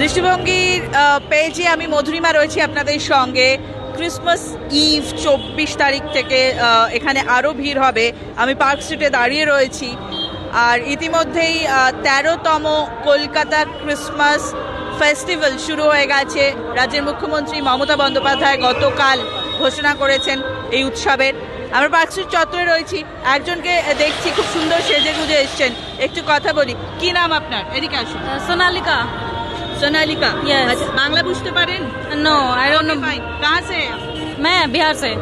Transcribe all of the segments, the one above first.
দৃষ্টিভঙ্গির পেজে আমি মধুরিমা রয়েছি আপনাদের সঙ্গে। ক্রিসমাস ইভ চব্বিশ তারিখ থেকে এখানে আরও ভিড় হবে। আমি পার্ক স্ট্রিটে দাঁড়িয়ে রয়েছি। আর ইতিমধ্যেই তেরোতম কলকাতা ক্রিসমাস ফেস্টিভ্যাল শুরু হয়ে গেছে। রাজ্যের মুখ্যমন্ত্রী মমতা বন্দ্যোপাধ্যায় গতকাল ঘোষণা করেছেন এই উৎসবের। আমরা পার্ক স্ট্রিট চত্বরে রয়েছি। একজনকে দেখছি, খুব সুন্দর সেজে গুজে এসছেন। একটু কথা বলি। কি নাম আপনার? এদিকে আসুন। সোনালিকা। सोनालिका। Yes. अच्छा बांग्ला पूछते पारेन नो आई डोंट नो कहाँ से? मैं बिहार से।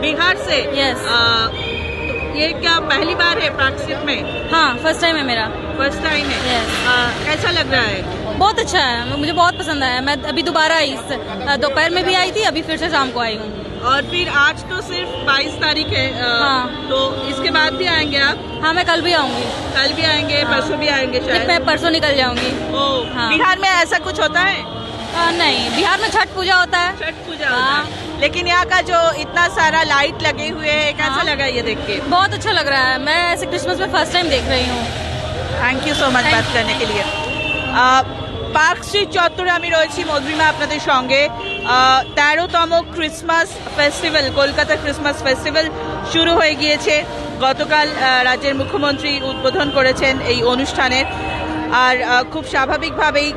बिहार से? Yes. तो ये क्या पहली बार है पार्टनरशिप में? हाँ फ़र्स्ट टाइम है मेरा। फ़र्स्ट टाइम है? Yes. आ, कैसा लग रहा है? बहुत अच्छा है। मुझे बहुत पसंद आया। मैं अभी दोबारा आई इस- दोपहर में भी आई थी अभी फिर से शाम को आई हूँ। और फिर आज तो सिर्फ़ 22 तारीख है आ, हाँ। तो इसके बाद भी आएँगे आप? हाँ मैं कल भी आऊँगी। कल भी आएँगे हाँ। परसों भी आएँगे शायद? मैं परसों निकल जाऊँगी। ओ हाँ। बिहार में ऐसा कुछ होता है? आ, नहीं बिहार में छठ पूजा होता है। छठ पूजा हाँ। होता है। हाँ। लेकिन यहाँ का जो इतना सारा लाइट लगे हुए है कैसा हाँ। लगा ये देख के? बहुत अच्छा लग रहा है। मैं ऐसे क्रिसमस में फ़र्स्ट टाइम देख रही हूँ। थैंक यू सो मच बात करने के लिए। পার্ক স্ট্রিট চত্বরে আমি রয়েছি মধুরিমা আপনাদের সঙ্গে। তেরোতম Christmas festival, Kolkata Christmas festival শুরু হয়ে গিয়েছে। গতকাল রাজ্যের মুখ্যমন্ত্রী উদ্বোধন করেছেন এই অনুষ্ঠানের আর খুব স্বাভাবিকভাবেই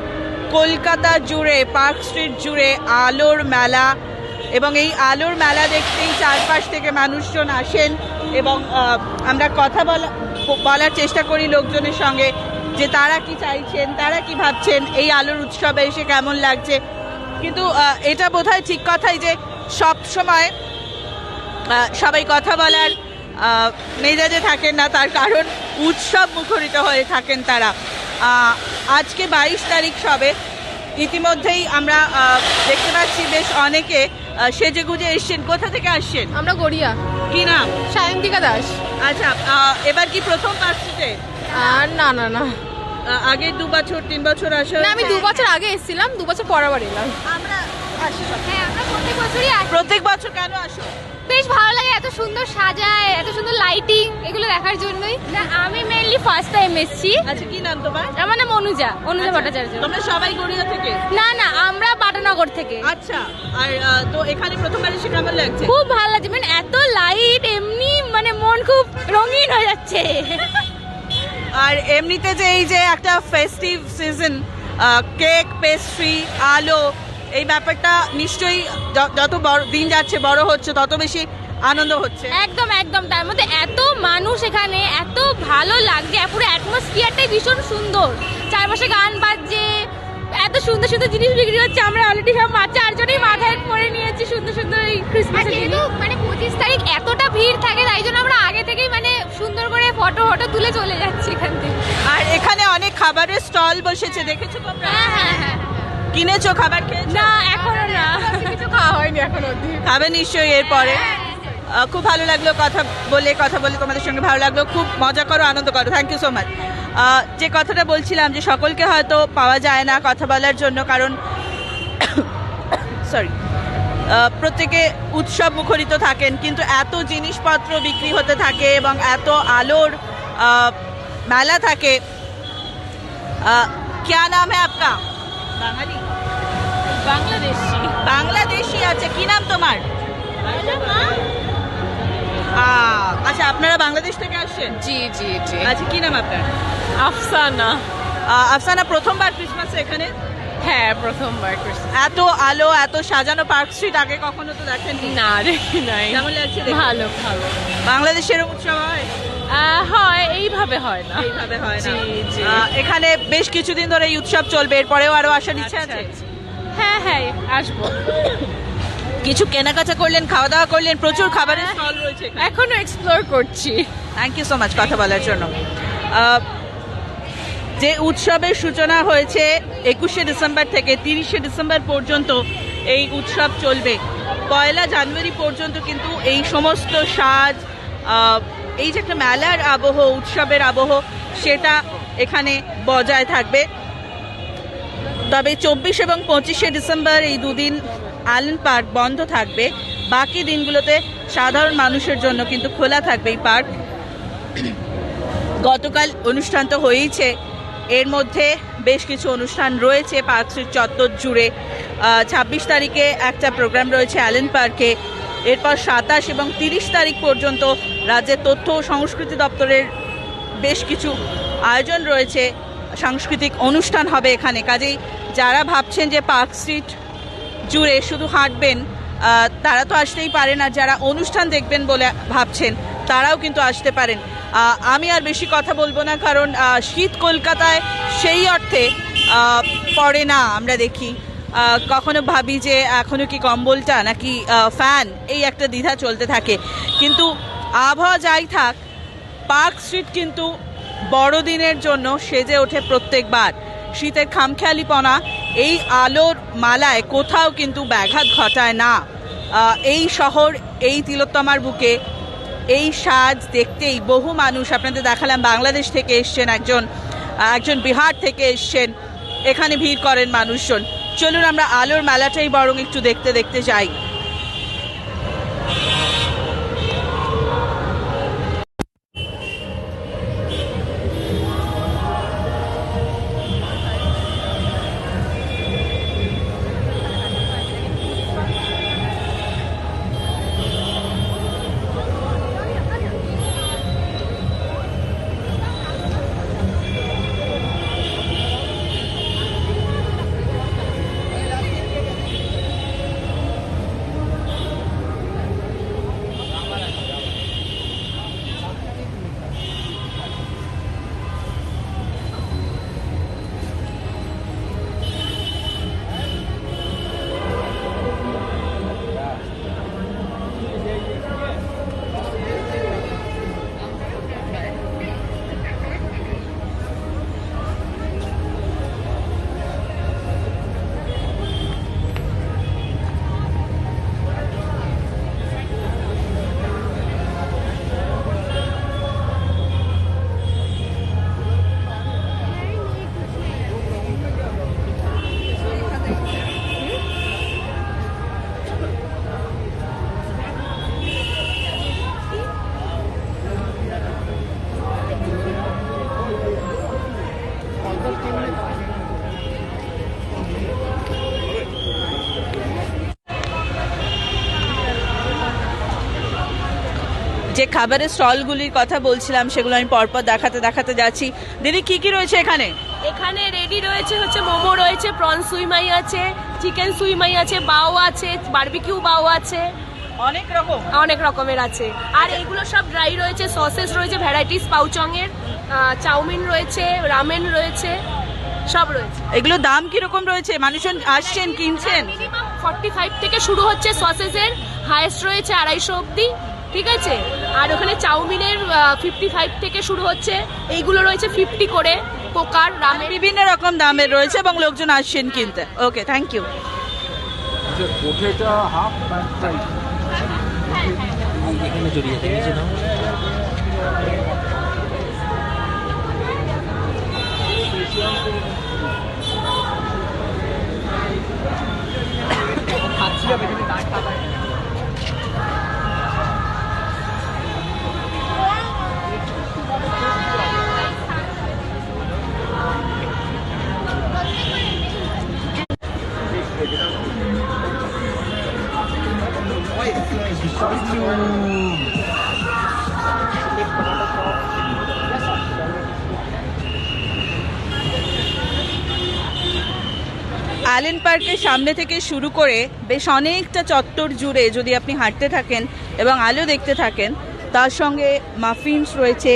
কলকাতা জুড়ে, পার্ক স্ট্রিট জুড়ে আলোর মেলা এবং এই আলোর মেলা দেখতেই চারপাশ থেকে মানুষজন আসেন এবং আমরা কথা বলা বলার চেষ্টা করি লোকজনের সঙ্গে। যে তারা কি চাইছেন তারা কি ভাবছেন এই আলোর উৎসবে এসে কেমন লাগছে। কিন্তু এটা বোধহয় ঠিক কথাই যে সব সময় সবাই কথা বলার মেজাজে থাকেন না তার কারণ উৎসব মুখরিত হয়ে থাকেন তারা। আজকে বাইশ তারিখ সবে ইতিমধ্যেই আমরা দেখতে পাচ্ছি বেশ অনেকে সেজে গুজে এসছেন। কোথা থেকে আসছেন? আমরা গড়িয়া। কি নাম? সায়ন্তিকা দাস। আচ্ছা এবার কি প্রথম পার্সিতে আর না না না। আগে দু বছর তিন বছর আসা না আমি দু বছর আগে এসেছিলাম দু বছর পর আবার এলাম। আমরা আসি। হ্যাঁ আমরা প্রত্যেক বছরই আসি। প্রত্যেক বছর কেন আসো? বেশ ভালো লাগে এত সুন্দর সাজায় এত সুন্দর লাইটিং এগুলো দেখার জন্যই। না আমি মেইনলি ফার্স্ট টাইম এসেছি। আচ্ছা কি নাম তোমার? আমার নাম অনুজা অনুজা ভট্টাচার্য। তোমরা সবাই গড়িয়া থেকে? না না আমরা পাটানগর থেকে। আচ্ছা আর তো এখানে প্রথমবার এসে কেমন লাগছে? খুব ভালো লাগছে। মানে এত লাইট এমনি মানে মন খুব রঙিন হয়ে যাচ্ছে। আর এমনিতে যে এই যে একটা ফেস্টিভ সিজন কেক পেস্ট্রি আলো, এই ব্যাপারটা নিশ্চয়ই যত দিন যাচ্ছে, বড় হচ্ছে, তত বেশি আনন্দ হচ্ছে। একদম একদম, তার মধ্যে এত মানুষ এখানে, এত ভালো লাগছে পুরো অ্যাটমসফিয়ারটাই ভীষণ সুন্দর। চারপাশে গান বাজছে এত সুন্দর সুন্দর জিনিস বিক্রি হচ্ছে আমরা অলরেডি সব চারজনেই মাথায় পরে নিয়েছি সুন্দর সুন্দর এই ক্রিসমাস যেহেতু মানে পঁচিশ তারিখ এতটা ভিড় থাকে তাই জন্য আমরা আগে থেকেই মানে সুন্দর করে ফটো ফটো তুলে চলে যাচ্ছি এখান থেকে। আর এখানে অনেক খাবারের স্টল বসেছে দেখেছ তোমরা? হ্যাঁ হ্যাঁ হ্যাঁ কিনেছো খাবার খেয়েছো? না এখনও না। কিছু খাওয়া হয়নি এখন অবধি। খাবে নিশ্চয়ই এরপরে। আহ, খুব ভালো লাগল কথা বলে কথা বলে তোমাদের সঙ্গে ভালো লাগল। খুব মজা করো আনন্দ করো। থ্যাংক ইউ সো মাচ যে কথাটা বলছিলাম যে সকলকে হয়তো পাওয়া যায় না কথা বলার জন্য কারণ সরি প্রত্যেকে উৎসব মুখরিত থাকেন কিন্তু এত জিনিসপত্র বিক্রি হতে থাকে এবং এত আলোর আহ, মেলা থাকে আহ, क्या नाम है आपका বাঙালি बांग्लादेशी বাংলাদেশি আছে কি নাম তোমার আহ, আচ্ছা আপনারা বাংলাদেশ থেকে আসছেন? জি জি জি। আচ্ছা কি নাম আপনার? আফসানা। আফসানা প্রথমবার ক্রিসমাসে এখানে? হ্যাঁ প্রথমবার ক্রিসমাস এত আলো এত সাজানো পার্ক স্ট্রিট আগে কখনো তো দেখেননি? না দেখি নাই। কেমন লাগছে? ভালো ভালো। বাংলাদেশের উৎসব হয়? হয় এইভাবে হয় না। এইভাবে হয় না। জি, জি। এখানে বেশ কিছুদিন ধরে এই উৎসব চলবে এরপরেও আরও আসার ইচ্ছা আচ্ছা, আছে? আচ্ছা। হ্যাঁ হ্যাঁ আসব। কিছু কেনাকাটা করলেন খাওয়া দাওয়া করলেন প্রচুর খাবারের স্টল রয়েছে এখানে। এখনও এক্সপ্লোর করছি। থ্যাংক ইউ সো মাচ কথা বলার জন্য। যে উৎসবের সূচনা হয়েছে একুশে ডিসেম্বর থেকে তিরিশে ডিসেম্বর পর্যন্ত এই উৎসব চলবে। পয়লা জানুয়ারি পর্যন্ত কিন্তু এই সমস্ত সাজ এই যে একটা মেলার আবহ উৎসবের আবহ সেটা এখানে বজায় থাকবে। তবে চব্বিশ এবং পঁচিশে ডিসেম্বর এই দুদিন আলেন পার্ক বন্ধ থাকবে। বাকি দিনগুলোতে সাধারণ মানুষের জন্য কিন্তু খোলা থাকবে এই পার্ক। গতকাল অনুষ্ঠান তো হয়েইছে। এর মধ্যে বেশ কিছু অনুষ্ঠান রয়েছে পার্ক স্ট্রিট চত্বর জুড়ে। ছাব্বিশ তারিখে একটা প্রোগ্রাম রয়েছে অ্যালেন পার্কে। এরপর সাতাশ এবং তিরিশ তারিখ পর্যন্ত রাজ্যের তথ্য ও সংস্কৃতি দপ্তরের বেশ কিছু আয়োজন রয়েছে। সাংস্কৃতিক অনুষ্ঠান হবে এখানে। কাজেই যারা ভাবছেন যে পার্ক স্ট্রিট জুড়ে শুধু হাঁটবেন তারা তো আসতেই পারে না, যারা অনুষ্ঠান দেখবেন বলে ভাবছেন, তারাও কিন্তু আসতে পারেন। আমি আর বেশি কথা বলব না, কারণ শীত কলকাতায় সেই অর্থে পড়ে না আমরা দেখি। কখনো ভাবি যে এখনও কি কম্বলটা নাকি ফ্যান, এই একটা দ্বিধা চলতে থাকে। কিন্তু আবহাওয়া যাই থাক, পার্ক স্ট্রিট কিন্তু বড়দিনের জন্য সেজে ওঠে প্রত্যেকবার। শীতের খামখেয়ালিপনা, এই আলোর মালায় কোথাও কিন্তু ব্যাঘাত ঘটায় না। এই শহর, এই তিলোত্তমার বুকে, এই সাজ দেখতেই বহু মানুষ আপনাদের দেখালাম, বাংলাদেশ থেকে এসছেন একজন একজন বিহার থেকে এসছেন, এখানে ভিড় করেন মানুষজন। চলুন আমরা আলোর মেলাটাই বরং একটু দেখতে দেখতে যাই। খাবারের স্টলগুলির কথা বলছিলাম সেগুলো আমি পরপর দেখাতে দেখাতে যাচ্ছি। দিদি কি কি রয়েছে এখানে? এখানে রেডি রয়েছে হচ্ছে মোমো রয়েছে প্রন সুইমাই আছে চিকেন সুইমাই আছে বাও আছে বারবিকিউ বাও আছে। অনেক রকম। অনেক রকমের আছে। আর এগুলো সব ড্রাই রয়েছে সসেস রয়েছে ভ্যারাইটিস পাউচংয়ের আহ, চাউমিন রয়েছে রামেন রয়েছে সব রয়েছে। এগুলো দাম কীরকম রয়েছে? মানুষজন আসছেন কিনছেন? মিনিমাম ফর্টি ফাইভ থেকে শুরু হচ্ছে সসেসের হায়েস্ট রয়েছে আড়াইশো অবধি। ঠিক আছে? আর ওখানে চাউমিনের ফিফটি ফাইভ থেকে শুরু হচ্ছে। এইগুলো রয়েছে ফিফটি করে কোকার রামেন বিভিন্ন রকম দামের রয়েছে এবং লোকজন আসছেন কিনতে। ওকে থ্যাংক ইউ যে অ্যালেন পার্কের সামনে থেকে শুরু করে বেশ অনেকটা চত্বর জুড়ে যদি আপনি হাঁটতে থাকেন এবং আলো দেখতে থাকেন তার সঙ্গে মাফিনস রয়েছে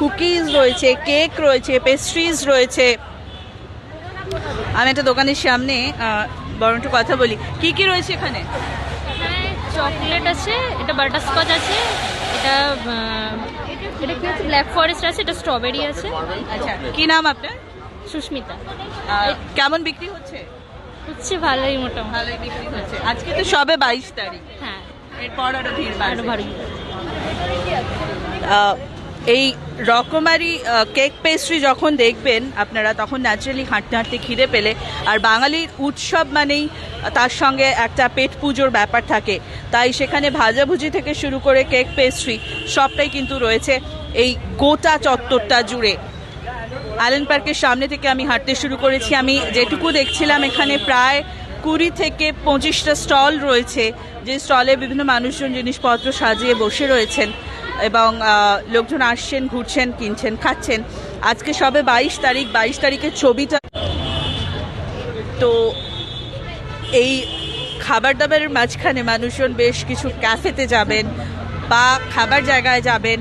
কুকিজ রয়েছে কেক রয়েছে পেস্ট্রিজ রয়েছে। আমি একটা দোকানের সামনে বরং একটু কথা বলি। কি কি রয়েছে এখানে? চকলেট আছে এটা বাটারস্কচ আছে এটা এটা কি আছে? ব্ল্যাক ফরেস্ট আছে এটা স্ট্রবেরি আছে। আচ্ছা কি নাম আপনার? সুস্মিতা। কেমন বিক্রি হচ্ছে? হচ্ছে ভালোই মোটামুটি। ভালোই বিক্রি হচ্ছে। আজকে তো সবে বাইশ তারিখ। হ্যাঁ। এরপর আরও ভিড় বাড়বে। এই রকমারি কেক পেস্ট্রি যখন দেখবেন আপনারা, তখন ন্যাচারালি হাঁটতে হাঁটতে খিদে পেলে। আর বাঙালির উৎসব মানেই তার সঙ্গে একটা পেট পুজোর ব্যাপার থাকে। তাই সেখানে ভাজাভুজি থেকে শুরু করে কেক পেস্ট্রি সবটাই কিন্তু রয়েছে এই গোটা চত্বরটা জুড়ে। অ্যালেন পার্কের সামনে থেকে আমি হাঁটতে শুরু করেছি। আমি যেটুকু দেখছিলাম এখানে প্রায় কুড়ি থেকে পঁচিশটা স্টল রয়েছে। যে স্টলে বিভিন্ন মানুষজন জিনিসপত্র সাজিয়ে বসে রয়েছেন এবং লোকজন আসছেন, ঘুরছেন, কিনছেন, খাচ্ছেন। আজকে সবে বাইশ তারিখ, বাইশ তারিখের ছবিটা। তো এই খাবার দাবারের মাঝখানে মানুষজন বেশ কিছু ক্যাফেতে যাবেন বা খাবার জায়গায় যাবেন।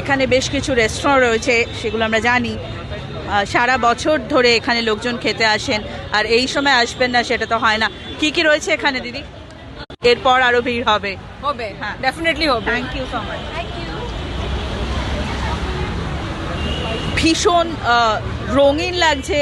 এখানে বেশ কিছু রেস্টুরেন্ট রয়েছে, সেগুলো আমরা জানি। সারা বছর ধরে এখানে লোকজন খেতে আসেন, আর এই সময় আসবেন না সেটা তো হয় না। কি কি রয়েছে এখানে, দিদি? এরপর আরও ভিড় হবে। হবে হ্যাঁ। ডেফিনেটলি হবে। থ্যাংক ইউ সো মাচ ভীষণ রঙিন লাগছে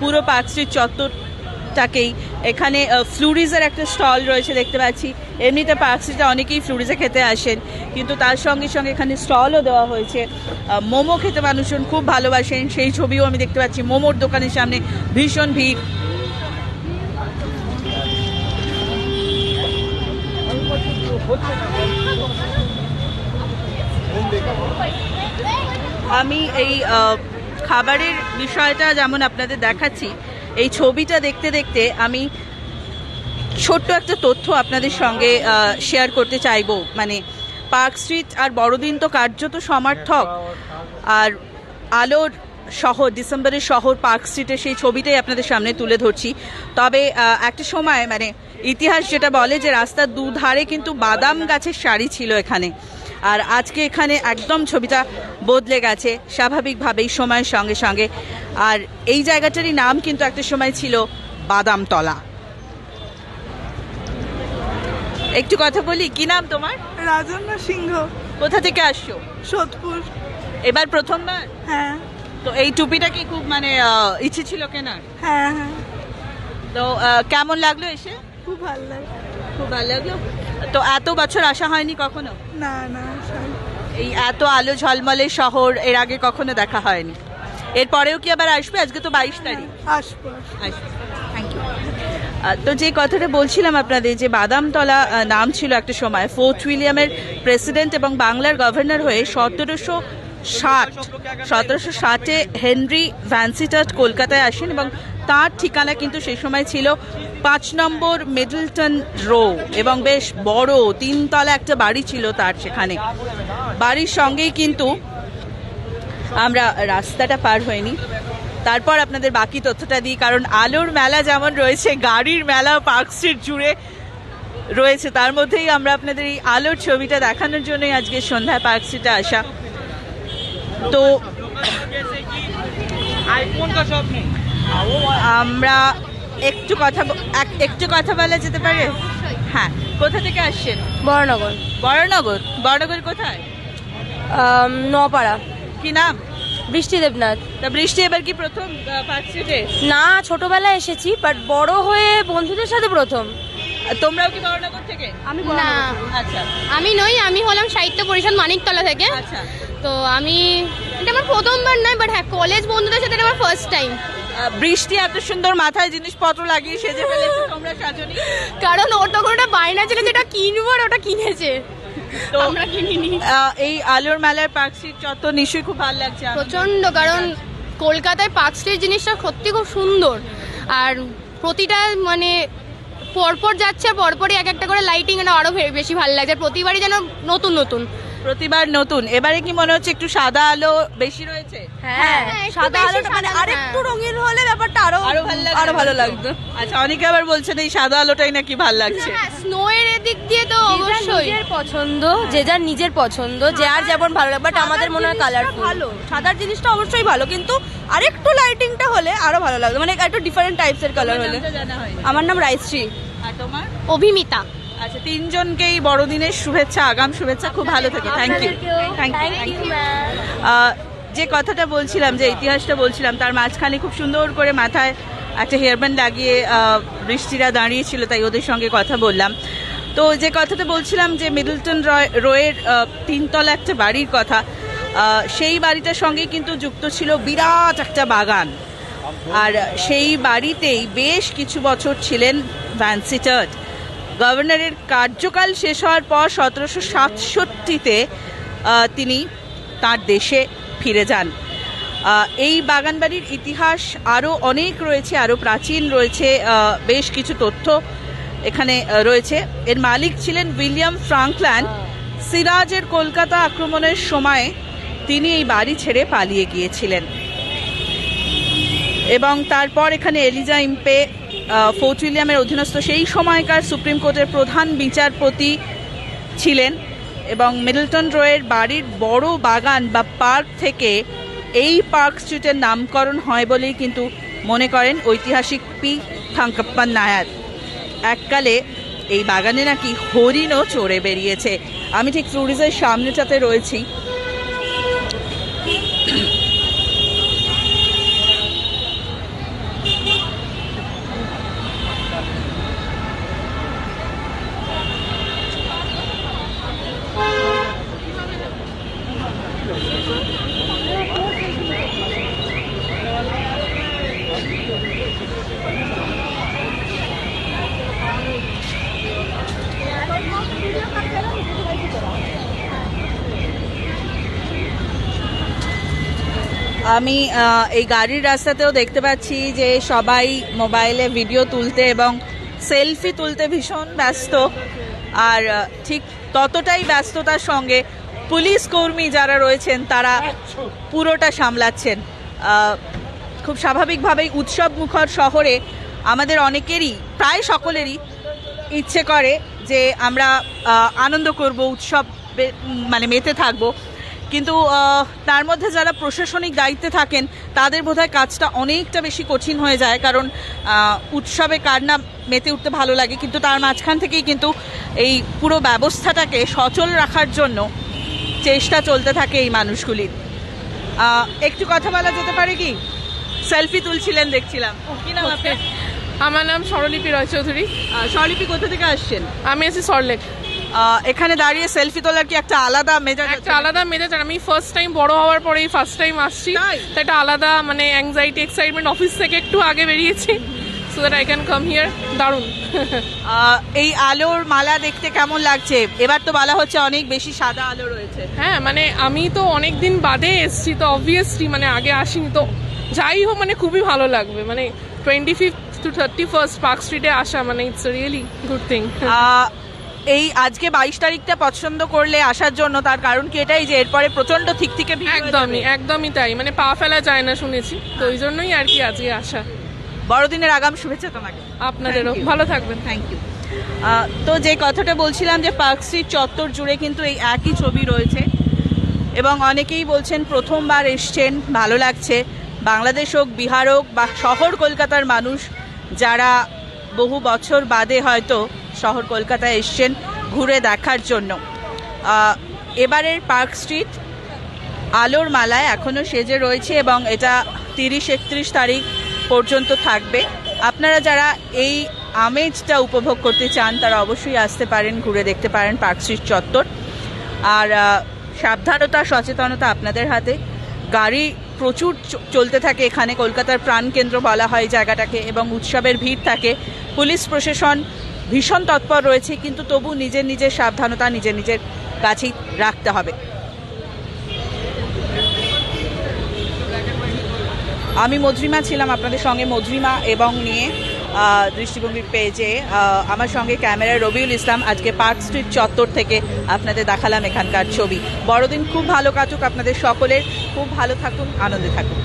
পুরো স্ট্রিট চত্বরটাকেই। এখানে ফ্লুরিজের একটা স্টল রয়েছে দেখতে পাচ্ছি। এমনিতে পার্ক স্ট্রিটে অনেকেই ফ্লুরিজে খেতে আসেন কিন্তু তার সঙ্গে সঙ্গে এখানে স্টলও দেওয়া হয়েছে। মোমো খেতে মানুষজন খুব ভালোবাসেন সেই ছবিও আমি দেখতে পাচ্ছি। মোমোর দোকানের সামনে ভীষণ ভিড়। আমি এই খাবারের বিষয়টা যেমন আপনাদের দেখাচ্ছি, এই ছবিটা দেখতে দেখতে আমি ছোট্ট একটা তথ্য আপনাদের সঙ্গে শেয়ার করতে চাইব। মানে পার্ক স্ট্রিট আর বড়দিন তো কার্যত সমার্থক। আর আলোর শহর, ডিসেম্বরের শহর পার্ক স্ট্রিটে সেই ছবিটাই আপনাদের সামনে তুলে ধরছি। তবে একটা সময় মানে ইতিহাস যেটা বলে যে রাস্তার দুধারে কিন্তু বাদাম গাছের সারি ছিল এখানে। আর আজকে এখানে একদম ছবিটা বদলে গেছে স্বাভাবিকভাবেই সময়ের সঙ্গে সঙ্গে। আর এই জায়গাটারই নাম কিন্তু একটা সময় ছিল বাদামতলা। একটু কথা বলি কি নাম তোমার? রাজন্য সিংহ। কোথা থেকে আসছো? সোদপুর। এবার প্রথমবার? হ্যাঁ। তো এই টুপিটা কি খুব মানে ইচ্ছে ছিল কেনার? হ্যাঁ হ্যাঁ। তো কেমন লাগল এসে? খুব ভালো লাগে। খুব ভালো লাগল? তো এত বছর আসা হয়নি কখনো? না না এই এত আলো ঝলমলে শহর এর আগে কখনো দেখা হয়নি। এরপরেও কি আবার আসবে? আজকে তো বাইশ তারিখ। আসব আসব। থ্যাংক ইউ তো যে কথাটা বলছিলাম আপনাদের যে বাদামতলা নাম ছিল একটা সময় ফোর্ট উইলিয়ামের প্রেসিডেন্ট এবং বাংলার গভর্নর হয়ে সতেরোশো ষাট সতেরোশো ষাটে হেনরি ভ্যান্সিটার্ট কলকাতায় আসেন এবং তার ঠিকানা কিন্তু সেই সময় ছিল পাঁচ নম্বর মিডলটন রো এবং বেশ বড়, তিনতলা একটা বাড়ি ছিল তার সেখানে। বাড়ির সঙ্গেই কিন্তু আমরা রাস্তাটা পার হইনি তারপর আপনাদের বাকি তথ্যটা দিই, কারণ আলোর মেলা যেমন রয়েছে, গাড়ির মেলা, পার্ক স্ট্রিট জুড়ে রয়েছে। তার মধ্যেই আমরা আপনাদের এই আলোর ছবিটা দেখানোর জন্যই আজকে সন্ধ্যায় পার্ক স্ট্রিটে আসা। তো আমরা একটু কথা একটু কথা বলা যেতে পারে? হ্যাঁ কোথা থেকে আসছেন? বড়নগর। বড়নগর? বড়নগর কোথায়? নপাড়া কি নাম? বৃষ্টি দেবনাথ। তা বৃষ্টি এবার কি প্রথম পার্ক স্ট্রিটে না ছোটবেলায় এসেছি বাট বড় হয়ে বন্ধুদের সাথে প্রথম। তোমরাও কি বড়নগর থেকে? আমি না। আচ্ছা। আমি নই আমি হলাম সাহিত্য পরিষদ মানিকতলা থেকে। আচ্ছা। তো আমি এটা আমার প্রথমবার নয় বাট হ্যাঁ কলেজ বন্ধুদের সাথে এটা আমার ফার্স্ট টাইম বৃষ্টি এত সুন্দর মাথায় জিনিসপত্র লাগিয়ে সেজে ফেলেছে তোমরা সাজনি। কারণ ওটা তখন ওটা বায়না ছিল যেটা কিনবো আর ওটা কিনেছে। তো আমরা কিনিনি। এই আলোর মেলার পার্ক স্ট্রিট চত্বর নিশ্চয়ই খুব ভালো লাগছে। প্রচণ্ড কারণ কলকাতায় পার্ক স্ট্রিট জিনিসটা সত্যি খুব সুন্দর। আর প্রতিটা মানে পরপর যাচ্ছে পরপরই এক একটা করে লাইটিং এটা আরও বে- বেশি ভালো লাগছে। প্রতিবারই যেন নতুন নতুন। প্রতিবার নতুন। এবারে কি মনে হচ্ছে একটু সাদা আলো বেশি রয়েছে? হ্যাঁ হ্যাঁ, সাদা বেশি আলোটা মানে আরেকটু হ্যাঁ। রঙিন হলে ব্যাপারটা আরও আরও ভালো লাগছে আরও ভালো লাগতো। আচ্ছা অনেকে আবার বলছেন এই সাদা আলোটাই নাকি ভালো লাগছে। হ্যাঁ স্নো এর এদিক দিয়ে তো অবশ্যই। নিজের পছন্দ যে যার নিজের পছন্দ যে আর যেমন ভালো লাগে বাট আমাদের মনে হয় কালারফুল ভালো সাদার জিনিসটা অবশ্যই ভালো কিন্তু আরেকটু লাইটিংটা হলে আরও ভালো লাগবে মানে একটু ডিফারেন্ট টাইপসের কালার হলে। আমার নাম রাইশ্রী। আর তোমার? অভিমিতা। আচ্ছা তিনজনকেই বড়দিনের শুভেচ্ছা আগাম শুভেচ্ছা। খুব ভালো থেকে। Thank you thank you thank you যে কথাটা বলছিলাম যে ইতিহাসটা বলছিলাম তার মাঝখানে খুব সুন্দর করে মাথায় একটা হেয়ারব্যান্ড লাগিয়ে বৃষ্টিরা দাঁড়িয়েছিল তাই ওদের সঙ্গে কথা বললাম। তো যে কথাটা বলছিলাম যে মিডলটন রয় রোয়ের তিনতলা একটা বাড়ির কথা সেই বাড়িটার সঙ্গে কিন্তু যুক্ত ছিল বিরাট একটা বাগান। আর সেই বাড়িতেই বেশ কিছু বছর ছিলেন ভ্যান্সিটার্ট গভর্নরের কার্যকাল শেষ হওয়ার পর সতেরোশো সাতষট্টিতে তিনি তার দেশে ফিরে যান। এই বাগানবাড়ির ইতিহাস আরও অনেক রয়েছে, আরও প্রাচীন রয়েছে বেশ কিছু তথ্য এখানে রয়েছে। এর মালিক ছিলেন উইলিয়াম ফ্রাঙ্কল্যান্ড। সিরাজের কলকাতা আক্রমণের সময় তিনি এই বাড়ি ছেড়ে পালিয়ে গিয়েছিলেন। এবং তারপর এখানে এলিজা ইম্পে ফোর্ট উইলিয়ামের অধীনস্থ সেই সময়কার সুপ্রিম কোর্টের প্রধান বিচারপতি ছিলেন এবং মিডলটন রোয়ের বাড়ির বড় বাগান বা পার্ক থেকে এই পার্ক স্ট্রিটের নামকরণ হয় বলেই কিন্তু মনে করেন ঐতিহাসিক পি থাঙ্কাপ্পান নায়ার। এককালে এই বাগানে নাকি হরিণও চড়ে বেরিয়েছে। আমি ঠিক ট্যুরিজের সামনেটাতে রয়েছি। আমি এই গাড়ির রাস্তাতেও দেখতে পাচ্ছি যে সবাই মোবাইলে ভিডিও তুলতে এবং সেলফি তুলতে ভীষণ ব্যস্ত। আর ঠিক ততটাই ব্যস্ততার সঙ্গে পুলিশ কর্মী যারা রয়েছেন, তারা পুরোটা সামলাচ্ছেন। খুব স্বাভাবিকভাবেই উৎসব মুখর শহরে আমাদের অনেকেরই, প্রায় সকলেরই ইচ্ছে করে যে আমরা আনন্দ করব, উৎসব মানে মেতে থাকব। কিন্তু তার মধ্যে যারা প্রশাসনিক দায়িত্বে থাকেন তাদের বোধহয় কাজটা অনেকটা বেশি কঠিন হয়ে যায়। কারণ উৎসবে কার না মেতে উঠতে ভালো লাগে কিন্তু তার মাঝখান থেকেই কিন্তু এই পুরো ব্যবস্থাটাকে সচল রাখার জন্য চেষ্টা চলতে থাকে এই মানুষগুলির। একটু কথা বলা যেতে পারে কি? সেলফি তুলছিলেন দেখছিলাম। কি নাম আমার নাম স্বরলিপি রয় চৌধুরী স্বরলিপি কোথা থেকে আসছেন? আমি আছি সরলেক আহ, এখানে দাঁড়িয়ে সেলফি তোলার কি একটা আলাদা মেজাজ একটা আলাদা মেজাজ আর আমি ফার্স্ট টাইম বড় হওয়ার পরেই ফার্স্ট টাইম আসছি? তো একটা আলাদা মানে অ্যাংজাইটি এক্সাইটমেন্ট অফিস থেকে একটু আগে বেরিয়েছি। So that I can come here দারুণ। এই আলোর মালা দেখতে কেমন লাগছে? এবার তো বলা হচ্ছে অনেক বেশি সাদা আলো রয়েছে। হ্যাঁ মানে আমি তো অনেক দিন বাদে এসছি তো অবভিয়াসলি মানে আগে আসিনি তো যাই হোক মানে খুবই ভালো লাগবে। মানে twenty fifth to thirty first park স্ট্রিটে আসা মানে ইটস রিয়েলি গুড থিং এই আজকে বাইশ তারিখটা পছন্দ করলে আসার জন্য তার কারণ কি এটাই যে এরপরে প্রচণ্ড ঠিক থেকে একদমই একদমই তাই। মানে পা ফেলা যায় না শুনেছি। তো ওই জন্যই আর কি আজকে আসা। বড়দিনের আগাম শুভেচ্ছা তোমাকে। আপনাদেরও। ভালো থাকবেন। থ্যাংক ইউ তো যে কথাটা বলছিলাম যে পার্ক স্ট্রিট চত্বর জুড়ে কিন্তু এই একই ছবি রয়েছে এবং অনেকেই বলছেন প্রথমবার এসছেন ভালো লাগছে। বাংলাদেশ হোক বিহার হোক বা শহর কলকাতার মানুষ যারা বহু বছর বাদে হয়তো শহর কলকাতায় এসছেন ঘুরে দেখার জন্য। এবারের পার্ক স্ট্রিট আলোর মালায় এখনও সেজে রয়েছে এবং এটা তিরিশ একত্রিশ তারিখ পর্যন্ত থাকবে। আপনারা যারা এই আমেজটা উপভোগ করতে চান, তারা অবশ্যই আসতে পারেন, ঘুরে দেখতে পারেন পার্ক স্ট্রিট চত্বর। আর সাবধানতা, সচেতনতা আপনাদের হাতে। গাড়ি প্রচুর চলতে থাকে এখানে। কলকাতার প্রাণকেন্দ্র বলা হয় জায়গাটাকে এবং উৎসবের ভিড় থাকে। পুলিশ প্রশাসন ভীষণ তৎপর রয়েছে, কিন্তু তবু নিজের নিজের সাবধানতা নিজের নিজের কাছেই রাখতে হবে। আমি মধুরিমা ছিলাম আপনাদের সঙ্গে, মধুরিমা এবং নিয়ে দৃষ্টিভঙ্গির পেজে আমার সঙ্গে ক্যামেরায় রবিউল ইসলাম, আজকে পার্ক স্ট্রিট চত্বর থেকে আপনাদের দেখালাম এখানকার ছবি। বড়দিন খুব ভালো কাটুক আপনাদের সকলের, খুব ভালো থাকুন, আনন্দে থাকুন।